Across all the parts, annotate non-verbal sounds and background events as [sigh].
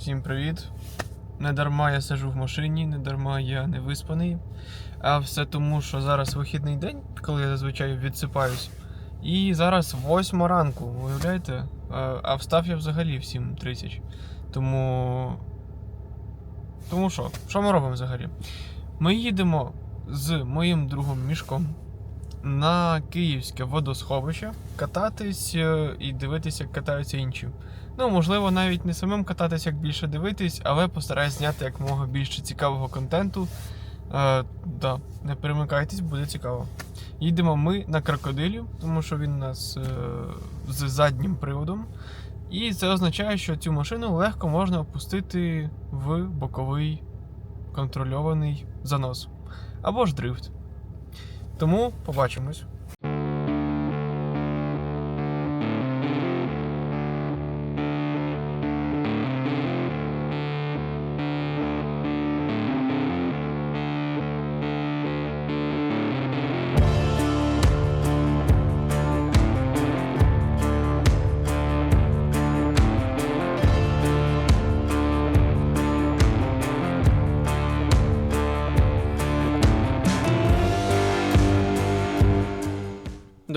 Всім привіт. Не дарма я сижу в машині, не дарма я не виспаний. А все тому, що зараз вихідний день, коли я зазвичай відсипаюсь. І зараз 8 ранку, уявляєте? А, а встав я взагалі в 7.30. Тому. Тому що? Що ми робимо взагалі? Ми їдемо з моїм другом мішком на київське водосховище кататись е, і дивитися, як катаються інші. Ну, можливо, навіть не самим кататись, як більше дивитись, але постараюсь зняти якомога більше цікавого контенту. Е, да, не перемикайтесь, буде цікаво. Їдемо ми на крокодилі, тому що він у нас е, з заднім приводом. І це означає, що цю машину легко можна опустити в боковий контрольований занос або ж дрифт. Тому побачимось.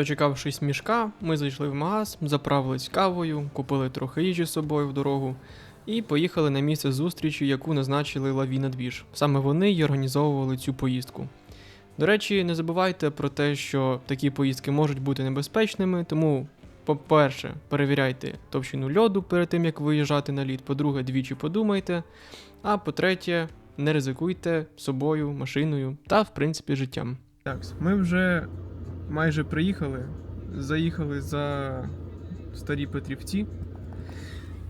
Дочекавшись мішка, ми зайшли в магаз, заправились кавою, купили трохи їжі з собою в дорогу і поїхали на місце зустрічі, яку назначили Лавіна Двіж. Саме вони й організовували цю поїздку. До речі, не забувайте про те, що такі поїздки можуть бути небезпечними, тому, по-перше, перевіряйте товщину льоду перед тим, як виїжджати на лід. По-друге, двічі подумайте. А по-третє, не ризикуйте собою, машиною та, в принципі, життям. Так, ми вже майже приїхали. Заїхали за старі Петрівці.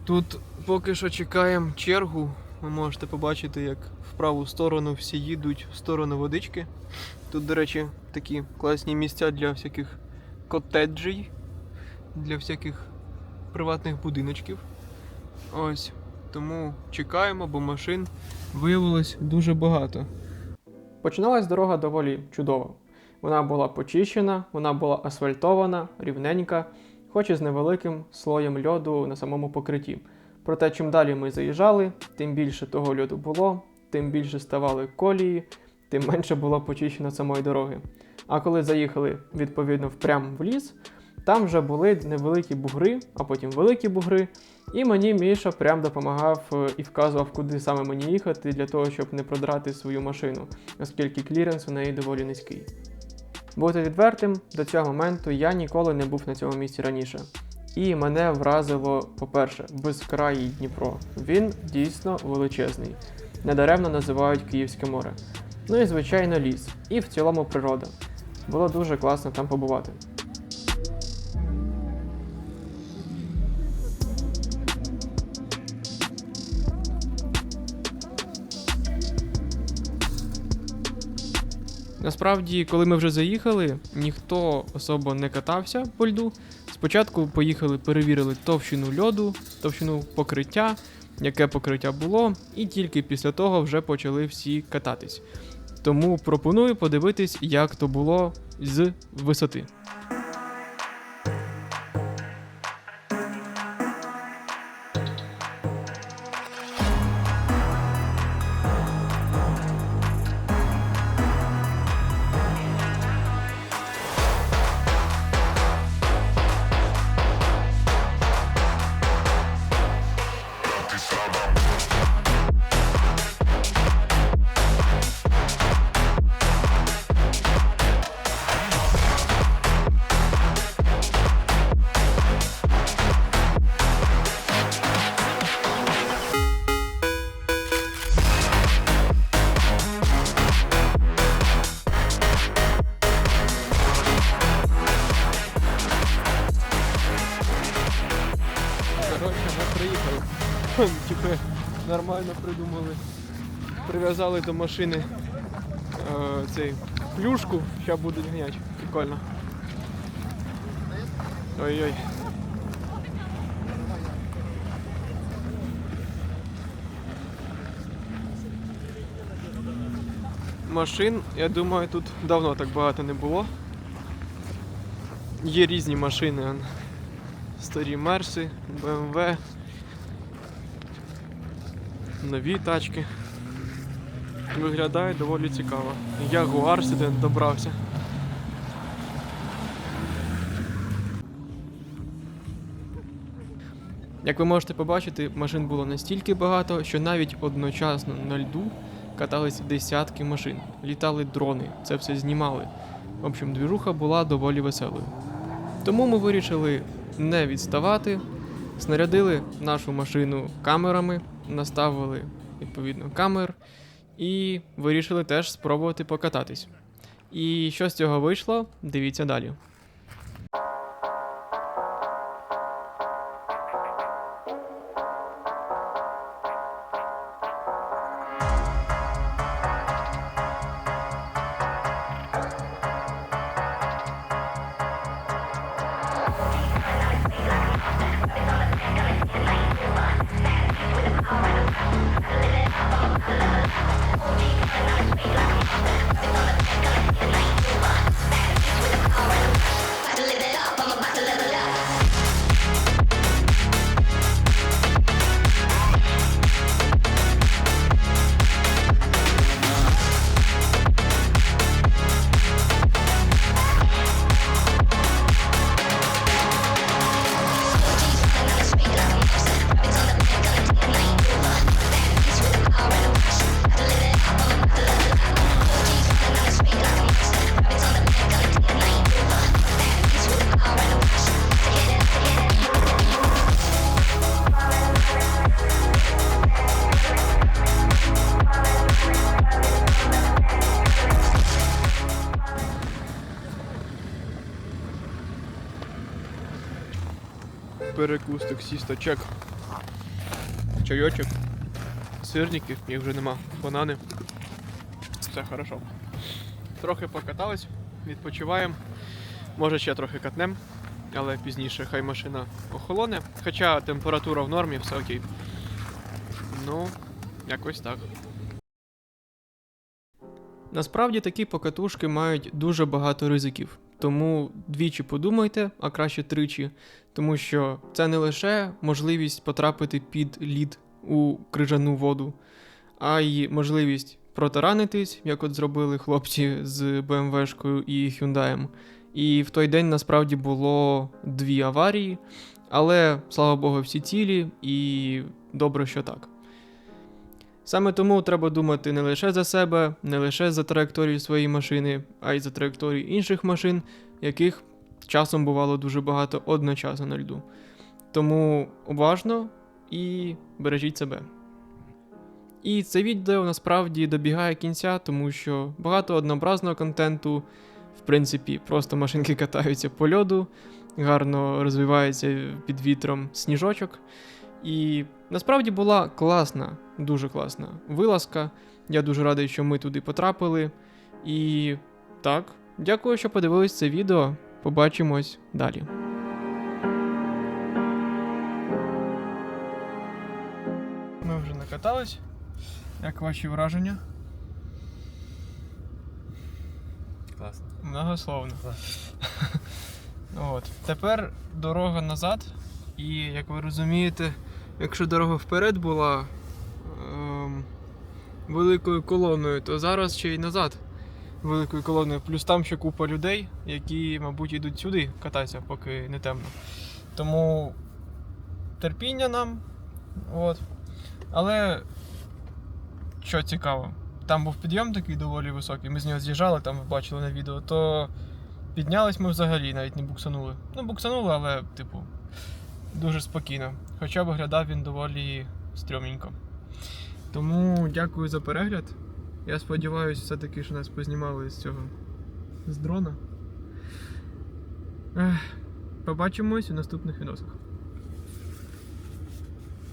Тут поки що чекаємо чергу. Ви можете побачити, як в праву сторону всі їдуть в сторону водички. Тут, до речі, такі класні місця для всяких котеджей, для всяких приватних будиночків. Ось. Тому чекаємо, бо машин виявилось дуже багато. Починалась дорога доволі чудово. Вона була почищена, вона була асфальтована, рівненька, хоч і з невеликим слоєм льоду на самому покритті. Проте, чим далі ми заїжджали, тим більше того льоду було, тим більше ставали колії, тим менше було почищено самої дороги. А коли заїхали відповідно впрям в ліс, там вже були невеликі бугри, а потім великі бугри. І мені Міша прям допомагав е, і вказував, куди саме мені їхати для того, щоб не продрати свою машину, оскільки кліренс у неї доволі низький. Бути відвертим, до цього моменту я ніколи не був на цьому місці раніше. І мене вразило, по-перше, безкраїй Дніпро. Він дійсно величезний. Недаремно називають Київське море. Ну і звичайно ліс, і в цілому природа. Було дуже класно там побувати. Насправді, коли ми вже заїхали, ніхто особо не катався по льду. Спочатку поїхали, перевірили товщину льоду, товщину покриття, яке покриття було, і тільки після того вже почали всі кататись. Тому пропоную подивитись, як то було з висоти. [laughs] Типу, нормально придумали. Прив'язали до машини е, цей плюшку, зараз будуть ганяти. Прикольно. Ой-ой. Машин, я думаю, тут давно так багато не було. Є різні машини. Старі Мерси, БМВ. Нові тачки. Виглядає доволі цікаво. Ягуар сюди добрався. Як ви можете побачити, машин було настільки багато, що навіть одночасно на льду катались десятки машин, літали дрони, це все знімали. В общем, двіжуха була доволі веселою. Тому ми вирішили не відставати, снарядили нашу машину камерами, наставили відповідно камер і вирішили теж спробувати покататись. І що з цього вийшло, дивіться далі. like me. Перекус таксіста, чек. Чайочок. Сирники, їх вже нема. Банани. Все хорошо. Трохи покатались, відпочиваємо. Може ще трохи катнем, але пізніше хай машина охолоне. Хоча температура в нормі, все окей. Ну, якось так. Насправді такі покатушки мають дуже багато ризиків. Тому двічі подумайте, а краще тричі, тому що це не лише можливість потрапити під лід у крижану воду, а й можливість протаранитись, як от зробили хлопці з БМВшкою і Hyundai. І в той день насправді було дві аварії, але слава Богу, всі цілі, і добре, що так. Саме тому треба думати не лише за себе, не лише за траєкторію своєї машини, а й за траєкторію інших машин, яких часом бувало дуже багато одночасно на льду. Тому уважно і бережіть себе. І це відео насправді добігає кінця, тому що багато однообразного контенту, в принципі, просто машинки катаються по льоду, гарно розвивається під вітром сніжочок. І насправді була класна, дуже класна вилазка. Я дуже радий, що ми туди потрапили. І так, дякую, що подивились це відео. Побачимось далі. Ми вже накатались. Як ваші враження? Класно. Многословно. [laughs] От. Тепер дорога назад. І як ви розумієте, якщо дорога вперед була ем, великою колоною, то зараз ще й назад великою колоною. Плюс там ще купа людей, які, мабуть, йдуть сюди кататися, поки не темно. Тому терпіння нам. От. Але що цікаво, там був підйом такий доволі високий, ми з нього з'їжджали, там ви бачили на відео, то піднялись ми взагалі, навіть не буксанули. Ну, буксанули, але, типу, дуже спокійно. Хоча виглядав він доволі стрьомненько. Тому дякую за перегляд. Я сподіваюся, все-таки, що нас познімали з цього з дрона. Побачимось у наступних відосах.